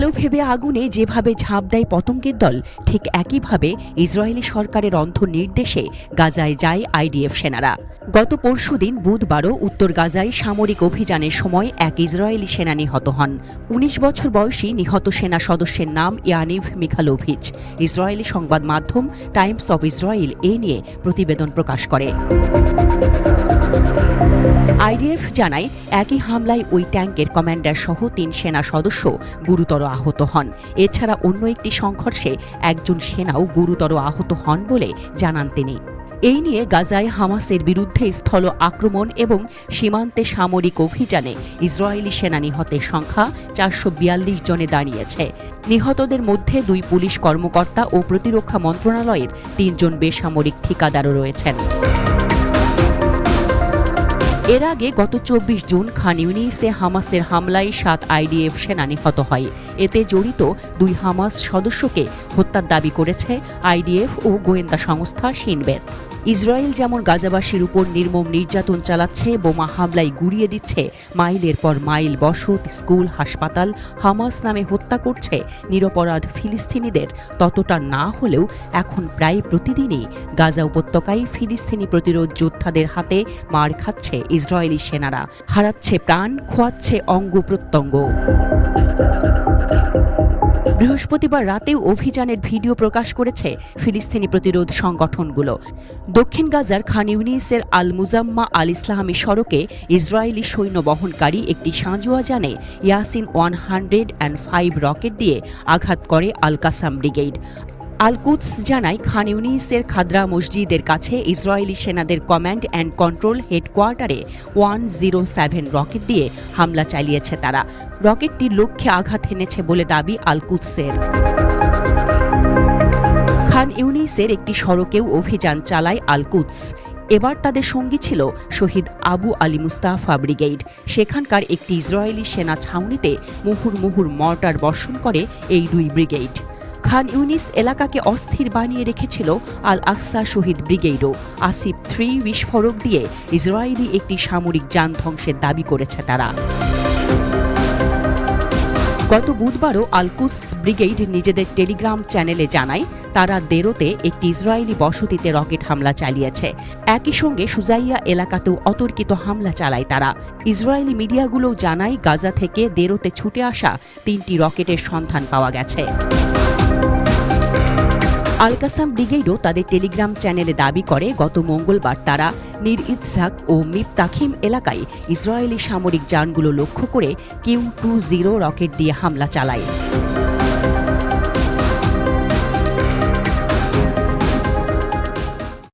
আলো ভেবে আগুনে যেভাবে ঝাঁপ দেয় পতঙ্গের দল, ঠিক একইভাবে ইসরায়েলি সরকারের অন্ধ নির্দেশে গাজায় যায় আইডিএফ সেনারা। গত পরশুদিন বুধবারও উত্তর গাজায় সামরিক অভিযানের সময় এক ইসরায়েলি সেনা নিহত হন। উনিশ বছর বয়সী নিহত সেনা সদস্যের নাম ইয়ানিভ মিখালোভিচ। ইসরায়েলি সংবাদ মাধ্যম টাইমস অব ইসরায়েল এ নিয়ে প্রতিবেদন প্রকাশ করে। আইডিএফ জানায়, একই হামলায় ওই ট্যাঙ্কের কমান্ডার সহ তিন সেনা সদস্য গুরুতর আহত হন। এছাড়া অন্য একটি সংঘর্ষে একজন সেনাও গুরুতর আহত হন বলে জানান তিনি। এই নিয়ে গাজায় হামাসের বিরুদ্ধে স্থল আক্রমণ এবং সীমান্তে সামরিক অভিযানে ইসরায়েলি সেনা নিহতের সংখ্যা চারশো বিয়াল্লিশ জনে দাঁড়িয়েছে। নিহতদের মধ্যে দুই পুলিশ কর্মকর্তা ও প্রতিরক্ষা মন্ত্রণালয়ের তিনজন বেসামরিক ঠিকাদারও রয়েছেন। এর আগে গত চব্বিশ জুন খান ইউনিসে হামাসের হামলায় সাত আইডিএফ সেনা নিহত হয়। এতে জড়িত দুই হামাস সদস্যকে হত্যার দাবি করেছে আইডিএফ ও গোয়েন্দা সংস্থা সিনবেদ। ইসরায়েল যেমন গাজাবাসীর উপর নির্মম নির্যাতন চালাচ্ছে, বোমা হামলায় গুড়িয়ে দিচ্ছে, মাইলের পর মাইল বসত, স্কুল, হাসপাতাল, হামাস নামে হত্যা করছে নিরপরাধ ফিলিস্তিনিদের। ততটা না হলেও এখন প্রায় প্রতিদিনই গাজা উপত্যকায় ফিলিস্তিনি প্রতিরোধ যোদ্ধাদের হাতে মার খাচ্ছে ইসরায়েলি সেনারা। হারাচ্ছে প্রাণ, খোয়াচ্ছে অঙ্গ প্রত্যঙ্গ। বৃহস্পতিবার রাতে অভিযানের ভিডিও প্রকাশ করেছে ফিলিস্তিনি প্রতিরোধ সংগঠনগুলো। দক্ষিণ গাজার খান ইউনিসের আল মুজাম্মা আল ইসলামী সড়কে ইসরায়েলি সৈন্য বহনকারী একটি সাঁজোয়া জানে Yassin one hundred and five rocket দিয়ে আঘাত করে আল কাসাম ব্রিগেড। আলকুদস জানায়, খান ইউনিসের খাদরা মসজিদের কাছে ইসরায়েলি সেনাদের কমান্ড অ্যান্ড কন্ট্রোল হেডকোয়ার্টারে ওয়ান জিরো সেভেন রকেট দিয়ে হামলা চালিয়েছে তারা। রকেটটি লক্ষ্যে আঘাত এনেছে বলে দাবি আলকুদসের। খান ইউনিসের একটি সড়কেও অভিযান চালায় আলকুদস। এবার তাদের সঙ্গী ছিল শহীদ আবু আলী মুস্তাফা ব্রিগেড। সেখানকার একটি ইসরায়েলি সেনা ছাউনিতে মুহুর মুহুর মর্টার বর্ষণ করে এই দুই ব্রিগেড। খান ইউনিস এলাকাকে অস্থির বানিয়ে রেখেছিল আল আকসা শহীদ ব্রিগেডও। আসিফ থ্রি বিস্ফোরক দিয়ে ইসরায়েলি একটি সামরিক যান ধ্বংসের দাবি করেছে তারা। গত বুধবারও আলকুদস ব্রিগেড নিজেদের টেলিগ্রাম চ্যানেলে জানায়, তারা দেরোতে একটি ইসরায়েলি বসতিতে রকেট হামলা চালিয়েছে। একই সঙ্গে সুজাইয়া এলাকাতেও অতর্কিত হামলা চালায় তারা। ইসরায়েলি মিডিয়াগুলোও জানায়, গাজা থেকে দেরোতে ছুটে আসা তিনটি রকেটের সন্ধান পাওয়া গেছে। আলকাসাম ব্রিগেডও তাদের টেলিগ্রাম চ্যানেলে দাবি করে, গত মঙ্গলবার তারা নির ইতসাক ও মিপতাখিম এলাকায় ইসরায়েলি সামরিক যানগুলো লক্ষ্য করে কিউ টু জিরো রকেট দিয়ে হামলা চালায়।